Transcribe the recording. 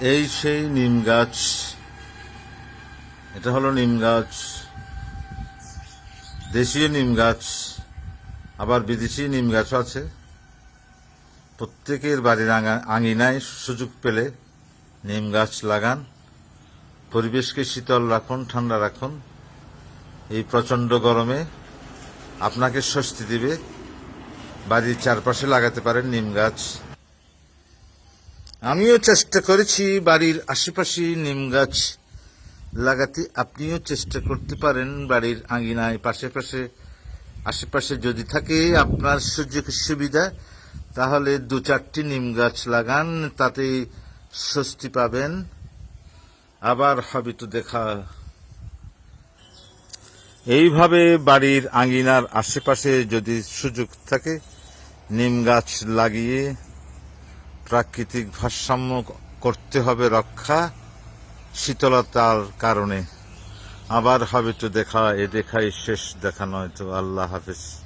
এই সেই নিম গাছ। এটা হলো নিম গাছ। দেশীয় নিম গাছ। আবার বিদেশি নিম গাছও আছে। প্রত্যেকের বাড়ির আঙিনায় সুযোগ পেলে নিম গাছ লাগান। পরিবেশকে শীতল রাখুন, ঠান্ডা রাখুন। এই প্রচণ্ড গরমে আপনাকে স্বস্তি দিবে। বাড়ির চারপাশে লাগাতে পারেন নিম গাছ। আমিও চেষ্টা করেছি বাড়ির আশেপাশে নিম গাছ লাগাতে। আপনিও চেষ্টা করতে পারেন বাড়ির আঙ্গিনায় পাশে পাশে আশেপাশে যদি থাকে আপনার সুযোগ সুবিধা, তাহলে দু চারটি নিম গাছ লাগান, তাতে স্বস্তি পাবেন। আবার হবে তো দেখা। এইভাবে বাড়ির আঙিনার আশেপাশে যদি সুযোগ থাকে, নিম গাছ লাগিয়ে প্রাকৃতিক ভারসাম্য করতে হবে রক্ষা শীতলতার কারণে। আবার হবে তো দেখা, এ দেখাই শেষ দেখা নয় তো। আল্লাহ হাফেজ।